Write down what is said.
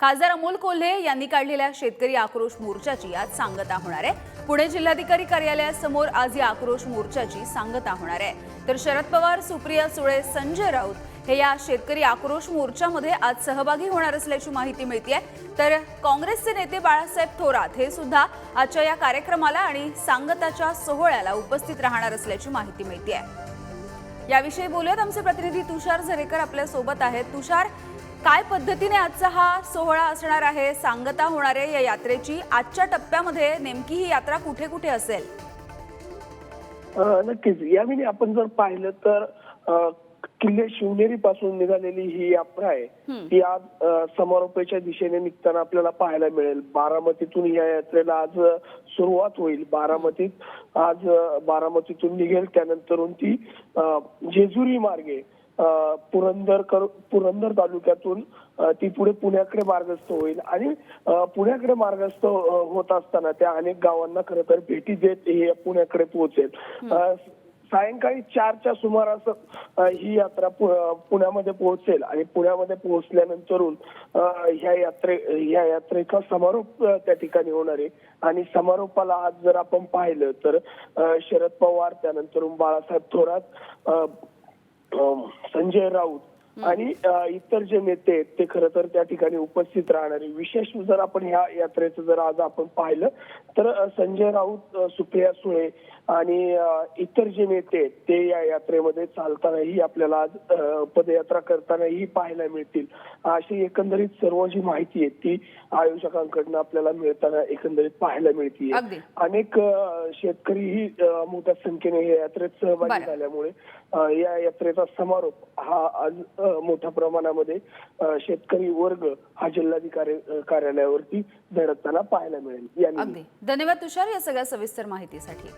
खासदार अमोल कोल्हे यांनी काढलेल्या शेतकरी आक्रोश मोर्चाची आज सांगता होणार आहे. पुणे जिल्हाधिकारी कार्यालयासमोर आज या आक्रोश मोर्चाची सांगता होणार आहे. तर शरद पवार सुप्रिया सुळे संजय राऊत हे या शेतकरी आक्रोश मोर्चामध्ये आज सहभागी होणार असल्याची माहिती मिळते तर काँग्रेसचे नेते बाळासाहेब थोरात हे सुद्धा आजच्या या कार्यक्रमाला आणि सांगताच्या सोहळ्याला उपस्थित राहणार असल्याची माहिती मिळते याविषयी बोलूयात आमचे प्रतिनिधी तुषार झरेकर आपल्यासोबत आहेत. तुषार काय पद्धतीने आजचा हा सोहळा असणार आहे सांगता होणार आहे या यात्रेची? आजच्या टप्प्यामध्ये नेमकी ही यात्रा कुठे कुठे असेल? नक्कीच. यावेळी आपण जर पाहिलं तर अ, किल्ले शिवनेरी पासून निघालेली ही यात्रा आहे. ती आज अ, समारोपाच्या दिशेने निघताना आपल्याला पाहायला मिळेल. बारामतीतून या यात्रेला आज अ, सुरुवात होईल. बारामतीत आज अ, बारामतीतून निघेल. त्यानंतरून ती अ, जेजुरी मार्गे अ, पुरंदर कर- पुरंदर तालुक्यातून ती पुढे पुण्याकडे मार्गस्थ होईल. आणि पुण्याकडे मार्गस्थ होत असताना त्या अनेक गावांना खरं तर भेटी देत हे पुण्याकडे पोहोचेल. सायंकाळी चारच्या सुमारास ही यात्रा पुण्यामध्ये पोहोचेल. आणि पुण्यामध्ये पोहोचल्यानंतरून ह्या यात्रे ह्या यात्रेचा समारोप त्या ठिकाणी होणार आहे. आणि समारोपाला आज जर आपण पाहिलं तर शरद पवार त्यानंतरून बाळासाहेब थोरात संजय राऊत आणि इतर जे नेते आहेत ते खरं तर त्या ठिकाणी उपस्थित राहणार विशेष जर आपण ह्या यात्रेचं जर आज आपण पाहिलं तर संजय राऊत सुप्रिया सुळे आणि इतर जे नेते आहेत ते या यात्रेमध्ये चालतानाही आपल्याला आज पदयात्रा करतानाही पाहायला मिळतील अशी एकंदरीत सर्व जी माहिती आहे ती आयोजकांकडनं आपल्याला मिळताना एकंदरीत पाहायला मिळते. अनेक शेतकरीही मोठ्या संख्येने या यात्रेत सहभागी. झाल्यामुळे या यात्रेचा समारोप हा आज मोठ्या प्रमाणामध्ये शेतकरी वर्ग हा जिल्हाधिकारी कार्यालयावरती धडकताना पाहायला मिळेल. अगदी. धन्यवाद तुषार या सगळ्या सविस्तर माहितीसाठी.